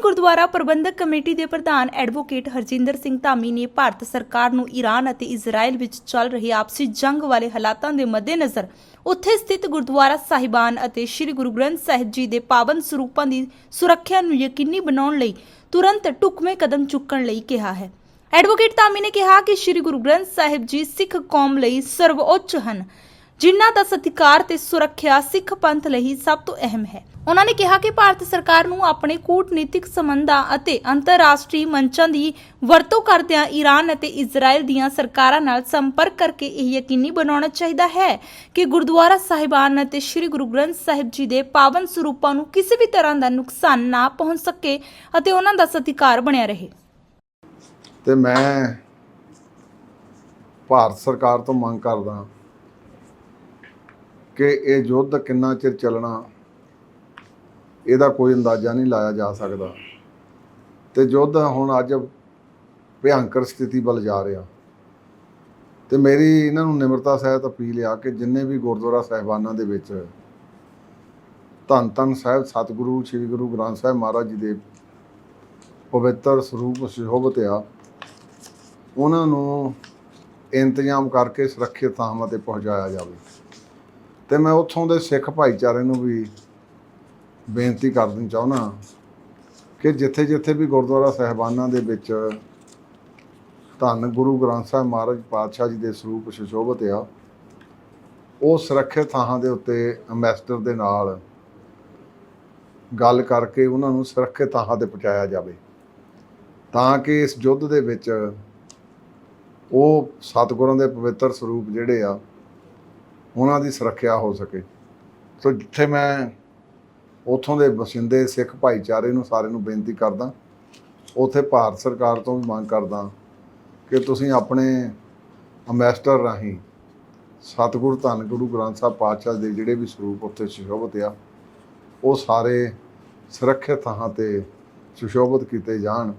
ਗੁਰਦੁਆਰਾ ਪ੍ਰਬੰਧਕ committee ਦੇ ਪ੍ਰਧਾਨ advocate Harjinder Singh Dhami ਨੇ ਭਾਰਤ ਸਰਕਾਰ ਨੂੰ ਈਰਾਨ ਅਤੇ ਇਜ਼ਰਾਈਲ ਵਿੱਚ ਚੱਲ ਰਹੀ ਆਪਸੀ ਜੰਗ ਵਾਲੇ ਹਾਲਾਤਾਂ ਦੇ ਮੱਦੇਨਜ਼ਰ ਉੱਥੇ ਸਥਿਤ ਗੁਰਦੁਆਰਾ ਸਾਹਿਬਾਨ ਅਤੇ ਸ੍ਰੀ ਗੁਰੂ ਗ੍ਰੰਥ ਸਾਹਿਬ ਜੀ ਦੇ ਪਾਵਨ ਸਰੂਪਾਂ ਦੀ ਸੁਰੱਖਿਆ ਨੂੰ ਯਕੀਨੀ ਬਣਾਉਣ ਲਈ ਤੁਰੰਤ ਢੁਕਵੇਂ ਕਦਮ ਚੁੱਕਣ ਲਈ ਕਿਹਾ ਹੈ। ਐਡਵੋਕੇਟ ਧਾਮੀ ਨੇ ਕਿਹਾ ਕਿ ਸ੍ਰੀ ਗੁਰੂ ਗ੍ਰੰਥ ਸਾਹਿਬ ਜੀ ਸਿੱਖ ਕੌਮ ਲਈ ਸਰਵਉੱਚ ਹਨ। ਜਿਨ੍ਹਾਂ ਦਾ ਸਤਿਕਾਰ ਤੇ ਸੁਰੱਖਿਆ ਸਿੱਖ ਪੰਥ ਲਈ ਸਭ ਤੋਂ ਅਹਿਮ ਹੈ। ਉਹਨਾਂ ਨੇ ਕਿਹਾ ਕਿ ਭਾਰਤ ਸਰਕਾਰ ਨੂੰ ਆਪਣੇ ਕੂਟਨੀਤਿਕ ਸੰਬੰਧਾਂ ਅਤੇ ਅੰਤਰਰਾਸ਼ਟਰੀ ਮੰਚਾਂ ਦੀ ਵਰਤੋਂ ਕਰਦਿਆਂ ਈਰਾਨ ਅਤੇ ਇਜ਼ਰਾਈਲ ਦੀਆਂ ਸਰਕਾਰਾਂ ਨਾਲ ਸੰਪਰਕ ਕਰਕੇ ਇਹ ਯਕੀਨੀ ਬਣਾਉਣਾ ਚਾਹੀਦਾ ਹੈ ਕਿ ਗੁਰਦੁਆਰਾ ਸਾਹਿਬਾਨ ਅਤੇ ਸ੍ਰੀ ਗੁਰੂ ਗ੍ਰੰਥ ਸਾਹਿਬ ਜੀ ਦੇ ਪਾਵਨ ਸਰੂਪਾਂ ਨੂੰ ਕਿਸੇ ਵੀ ਤਰ੍ਹਾਂ ਦਾ ਨੁਕਸਾਨ ਨਾ ਪਹੁੰਚ ਸਕੇ ਅਤੇ ਉਹਨਾਂ ਦਾ ਸਤਿਕਾਰ ਬਣਿਆ ਰਹੇ। ਤੇ ਮੈਂ ਭਾਰਤ ਸਰਕਾਰ ਤੋਂ ਮੰਗ ਕਰਦਾ ਕਿ ਇਹ ਯੁੱਧ ਕਿੰਨਾ ਚਿਰ ਚੱਲਣਾ, ਇਹਦਾ ਕੋਈ ਅੰਦਾਜ਼ਾ ਨਹੀਂ ਲਾਇਆ ਜਾ ਸਕਦਾ। ਤੇ ਯੁੱਧ ਹੁਣ ਅੱਜ ਭਿਆੰਕਰ ਸਥਿਤੀ ਵੱਲ ਜਾ ਰਿਹਾ। ਤੇ ਮੇਰੀ ਇਹਨਾਂ ਨੂੰ ਨਿਮਰਤਾ ਸਹਿਤ ਅਪੀਲ ਆ ਕਿ ਜਿੰਨੇ ਵੀ ਗੁਰਦੁਆਰਾ ਸਾਹਿਬਾਨਾਂ ਦੇ ਵਿੱਚ ਧੰਨ ਧੰਨ ਸਾਹਿਬ, ਸਤਿਗੁਰੂ, ਸ੍ਰੀ ਗੁਰੂ ਗ੍ਰੰਥ ਸਾਹਿਬ ਮਹਾਰਾਜ ਜੀ ਦੇ ਪਵਿੱਤਰ ਸਰੂਪ ਸ਼ੋਭਤ ਆ, ਉਹਨਾਂ ਨੂੰ ਇੰਤਜ਼ਾਮ ਕਰਕੇ ਸੁਰੱਖਿਅਤ ਥਾਵਾਂ ਤੇ ਪਹੁੰਚਾਇਆ ਜਾਵੇ। ਤੇ ਮੈਂ ਉੱਥੋਂ ਦੇ ਸਿੱਖ ਭਾਈਚਾਰੇ ਨੂੰ ਵੀ ਬੇਨਤੀ ਕਰਨੀ ਚਾਹੁੰਦਾ ਕਿ ਜਿੱਥੇ ਜਿੱਥੇ ਵੀ ਗੁਰਦੁਆਰਾ ਸਾਹਿਬਾਨਾਂ ਦੇ ਵਿੱਚ ਧੰਨ ਗੁਰੂ ਗ੍ਰੰਥ ਸਾਹਿਬ ਮਹਾਰਾਜ ਪਾਤਸ਼ਾਹ ਜੀ ਦੇ ਸਰੂਪ ਸੁਸ਼ੋਭਿਤ ਆ, ਉਹ ਸੁਰੱਖਿਅਤ ਥਾਂ ਦੇ ਉੱਤੇ ਐਮਬੈਸਡਰ ਦੇ ਨਾਲ ਗੱਲ ਕਰਕੇ ਉਹਨਾਂ ਨੂੰ ਸੁਰੱਖਿਅਤ ਥਾਂ ਤੇ ਪਹੁੰਚਾਇਆ ਜਾਵੇ ਤਾਂ ਕਿ ਇਸ ਯੁੱਧ ਦੇ ਵਿੱਚ ਉਹ ਸਤਿਗੁਰਾਂ ਦੇ ਪਵਿੱਤਰ ਸਰੂਪ ਜਿਹੜੇ ਆ ਉਹਨਾਂ ਦੀ ਸੁਰੱਖਿਆ ਹੋ ਸਕੇ। ਸੋ ਜਿੱਥੇ ਮੈਂ ਉਥੋਂ ਦੇ ਵਸਿੰਦੇ ਸਿੱਖ ਭਾਈਚਾਰੇ ਨੂੰ ਸਾਰੇ ਨੂੰ ਬੇਨਤੀ ਕਰਦਾ, ਉਥੇ ਭਾਰਤ ਸਰਕਾਰ ਤੋਂ ਵੀ ਮੰਗ ਕਰਦਾ ਕਿ ਤੁਸੀਂ ਆਪਣੇ ਅੰਬੈਸਡਰ ਰਾਹੀਂ ਸਤਿਗੁਰੂ ਧੰਨ ਗੁਰੂ ਗ੍ਰੰਥ ਸਾਹਿਬ ਪਾਤਸ਼ਾਹ ਦੇ ਜਿਹੜੇ ਵੀ ਸਰੂਪ ਉੱਥੇ ਸੁਸ਼ੋਭਿਤ ਆ, ਉਹ ਸਾਰੇ ਸੁਰੱਖਿਅਤ ਥਾਂ ਤੇ ਸੁਸ਼ੋਭਿਤ ਕੀਤੇ ਜਾਣ,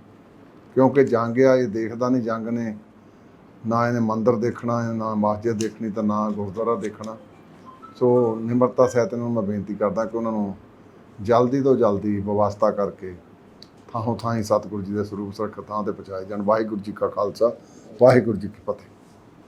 ਕਿਉਂਕਿ ਜੰਗ ਆ, ਇਹ ਦੇਖਦਾ ਨਹੀਂ ਜੰਗ ਨੇ। ਨਾ ਇਹਨੇ ਮੰਦਿਰ ਦੇਖਣਾ ਹੈ ਨਾ ਮਸਜਿਦ ਦੇਖਣੀ ਤਾਂ ਨਾ ਗੁਰਦੁਆਰਾ ਦੇਖਣਾ। ਸੋ ਨਿਮਰਤਾ ਸਹਿਤ ਨੂੰ ਮੈਂ ਬੇਨਤੀ ਕਰਦਾ ਕਿ ਉਹਨਾਂ ਨੂੰ ਜਲਦੀ ਤੋਂ ਜਲਦੀ ਵਿਵਸਥਾ ਕਰਕੇ ਥਾਂ ਥਾਂ ਹੀ ਸਤਿਗੁਰੂ ਜੀ ਦੇ ਸਰੂਪ ਸੁਰੱਖਿਅਤ ਥਾਂ ਤੇ ਪਹੁੰਚਾਏ ਜਾਣ। ਵਾਹਿਗੁਰੂ ਜੀ ਕਾ ਖਾਲਸਾ, ਵਾਹਿਗੁਰੂ ਜੀ ਕੀ ਫਤਿਹ।